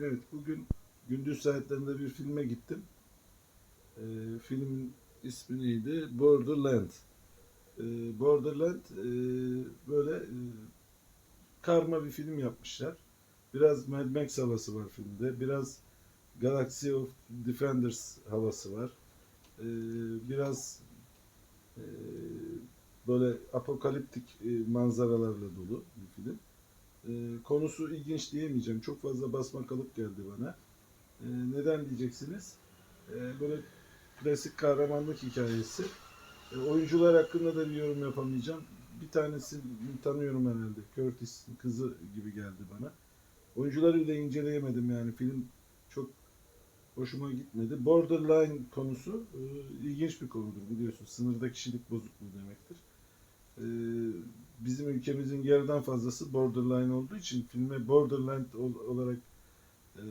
Evet, bugün gündüz saatlerinde bir filme gittim. Ee, filmin ismi neydi? Borderland. Ee, Borderland e, böyle e, karma bir film yapmışlar. Biraz Mad Max havası var filmde. Biraz Galaxy of Defenders havası var. Ee, biraz e, böyle apokaliptik e, manzaralarla dolu Ee, konusu ilginç diyemeyeceğim. Çok fazla basma kalıp geldi bana. Ee, neden diyeceksiniz? Ee, böyle klasik kahramanlık hikayesi. Oyuncular hakkında da bir yorum yapamayacağım. Bir tanesini tanıyorum herhalde. Curtis'in kızı gibi geldi bana. Oyuncuları bile inceleyemedim yani. Film çok hoşuma gitmedi. Borderline konusu e, ilginç bir konudur biliyorsun. Sınırda kişilik bozukluğu demektir. Bizim ülkemizin yarıdan fazlası borderline olduğu için filme Borderland ol- olarak e,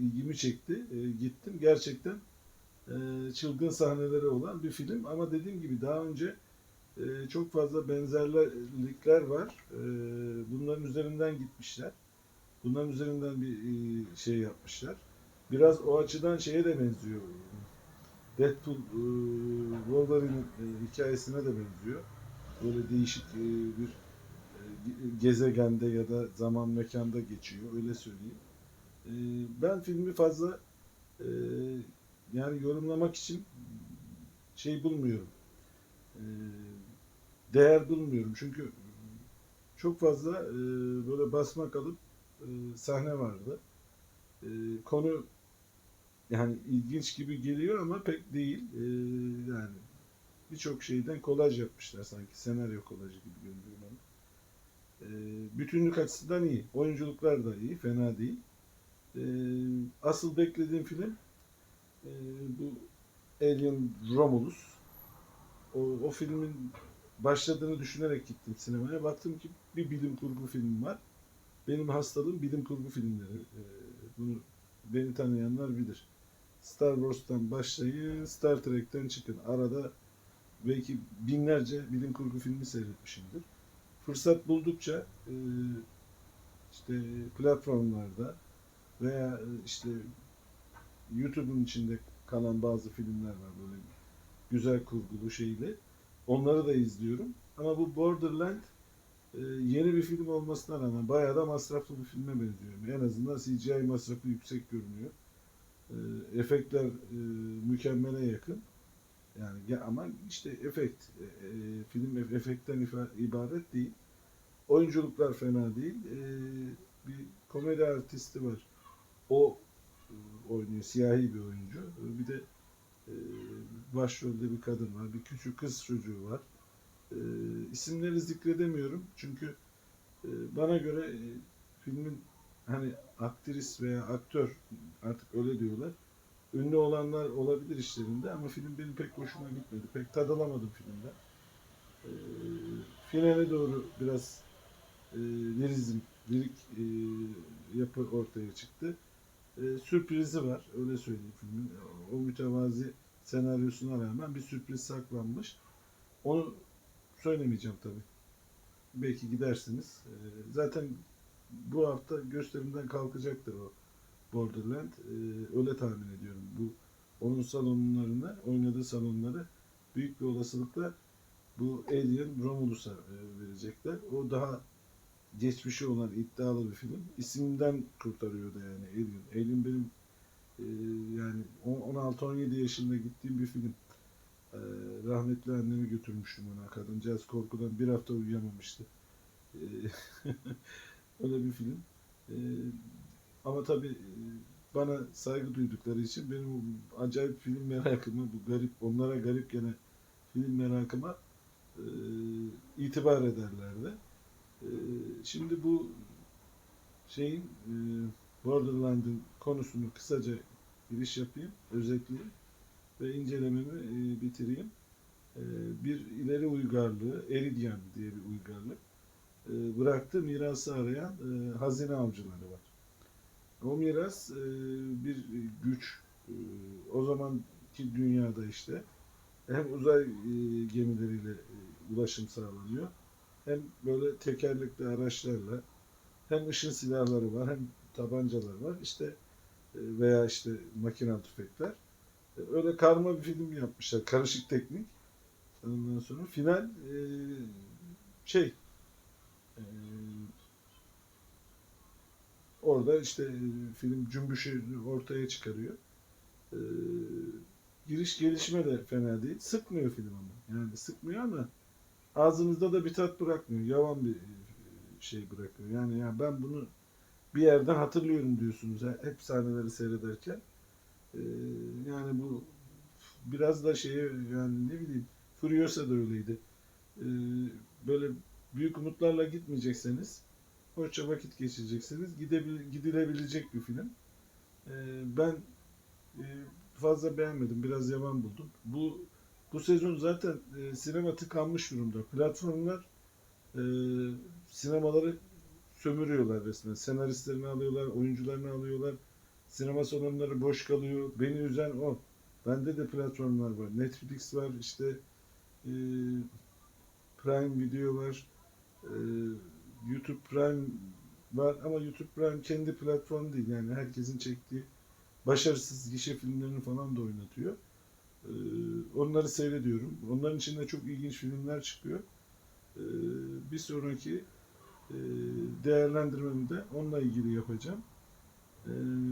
ilgimi çekti. E, gittim. Gerçekten e, çılgın sahneleri olan bir film ama dediğim gibi daha önce e, çok fazla benzerlikler var. E, bunların üzerinden gitmişler. Bunların üzerinden bir e, şey yapmışlar. Biraz o açıdan şeye de benziyor. Deadpool e, Wolverine e, hikayesine de benziyor böyle değişik e, bir e, ge- gezegende ya da zaman mekanda geçiyor öyle söyleyeyim. E, Ben filmi fazla yani yorumlamak için şey bulmuyorum. Değer bulmuyorum çünkü çok fazla böyle basma kalıp sahne vardı. Konu yani ilginç gibi geliyor ama pek değil. Yani birçok şeyden kolaj yapmışlar sanki. Senaryo kolajı gibi görünüyor bana. Ee, bütünlük açısından iyi. Oyunculuklar da iyi. Fena değil. Ee, asıl beklediğim film e, bu Alien Romulus. O, o filmin başladığını düşünerek gittim sinemaya. Baktım ki bir bilim kurgu film var. Benim hastalığım bilim kurgu filmleri. Ee, bunu beni tanıyanlar bilir. Star Wars'tan başlayın, Star Trek'ten çıkın. Arada belki binlerce bilim kurgu filmi seyretmişimdir. Fırsat buldukça e, işte platformlarda veya e, işte YouTube'un içinde kalan bazı filmler var böyle güzel kurgulu şeyle. Onları da izliyorum. Ama bu Borderland e, yeni bir film olmasına rağmen bayağı da masraflı bir filme benziyor. En azından CGI masrafı yüksek görünüyor. E, efektler mükemmele yakın. Yani ya ama işte efekt, e, e, film ef- efektten ibaret değil. Oyunculuklar fena değil. E, bir komedi artisti var. O e, oynuyor, siyahi bir oyuncu. E, Bir de e, başrolde bir kadın var, bir küçük kız çocuğu var. E, isimleri zikredemiyorum çünkü e, bana göre e, filmin hani aktris veya aktör artık öyle diyorlar ünlü olanlar olabilir işlerinde ama film benim pek hoşuma gitmedi. Pek tad alamadım filmden. Ee, finale doğru biraz e, lirizm, lirik e, yapı ortaya çıktı. E, sürprizi var, öyle söyleyeyim filmin. O mütevazi senaryosuna rağmen bir sürpriz saklanmış. Onu söylemeyeceğim tabii. Belki gidersiniz. E, zaten bu hafta gösterimden kalkacaktır o Borderland. Ee, öyle tahmin ediyorum. Bu onun salonlarına, oynadığı salonları büyük bir olasılıkla bu Alien Romulus'a e, verecekler. O daha geçmişi olan iddialı bir film. İsimden kurtarıyordu yani Alien. Alien benim e, yani 16-17 yaşında gittiğim bir film. E, rahmetli annemi götürmüştüm ona. Kadıncağız korkudan bir hafta uyuyamamıştı. E, öyle bir film. E, ama tabii e, bana saygı duydukları için benim o acayip film merakımı, bu garip, onlara garip gene film merakıma e, itibar ederlerdi. E, şimdi bu şeyin e, Borderland'ın konusunu kısaca giriş yapayım, özetleyeyim ve incelememi e, bitireyim. E, bir ileri uygarlığı, Eridian diye bir uygarlık e, bıraktı mirası arayan e, hazine avcıları var. O e, bir güç. E, o zamanki dünyada işte hem uzay e, gemileriyle e, ulaşım sağlanıyor. Hem böyle tekerlekli araçlarla hem ışın silahları var hem tabancalar var. İşte e, veya işte makinalı tüfekler. E, öyle karma bir film yapmışlar. Karışık teknik. Ondan sonra final e, şey e, orada işte e, film cümbüşü ortaya çıkarıyor. E, giriş gelişme de fena değil. Sıkmıyor film ama. Yani sıkmıyor ama ağzınızda da bir tat bırakmıyor. Yavan bir e, şey bırakıyor. Yani ya ben bunu bir yerden hatırlıyorum diyorsunuz. Hep sahneleri seyrederken. E, yani bu biraz da şeye yani ne bileyim Furiosa da öyleydi. E, böyle büyük umutlarla gitmeyecekseniz hoşça vakit geçireceksiniz. Gidebil, gidilebilecek bir film. E, ben e, fazla beğenmedim. Biraz yavan buldum. Bu bu sezon zaten e, sinema tıkanmış durumda. Platformlar e, sinemaları sömürüyorlar resmen. Senaristlerini alıyorlar, oyuncularını alıyorlar. Sinema salonları boş kalıyor. Beni üzen o. Bende de platformlar var. Netflix var, işte e, Prime Video var, e, YouTube Prime var ama YouTube Prime kendi platformu değil. Yani herkesin çektiği başarısız gişe filmlerini falan da oynatıyor. Ee, onları seyrediyorum. Onların içinde çok ilginç filmler çıkıyor. Ee, bir sonraki e, değerlendirmemi de onunla ilgili yapacağım. Ee,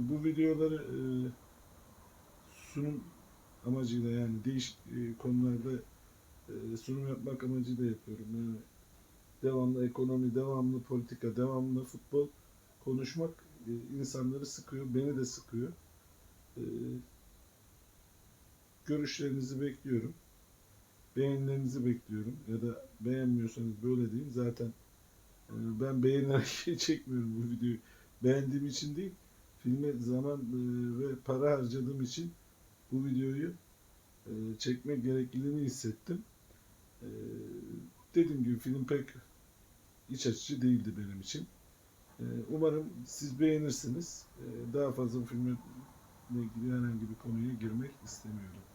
bu videoları e, sunum amacıyla yani değişik e, konularda e, sunum yapmak amacıyla yapıyorum. Yani devamlı ekonomi, devamlı politika, devamlı futbol konuşmak e, insanları sıkıyor, beni de sıkıyor. E, görüşlerinizi bekliyorum. Beğenilerinizi bekliyorum. Ya da beğenmiyorsanız böyle deyin. Zaten e, ben beğenerek çekmiyorum bu videoyu. Beğendiğim için değil, filme zaman ve para harcadığım için bu videoyu e, çekmek gerekliliğini hissettim. Dediğim gibi film pek iç açıcı değildi benim için. E, umarım siz beğenirsiniz. E, daha fazla bu filmle ilgili herhangi bir konuya girmek istemiyorum.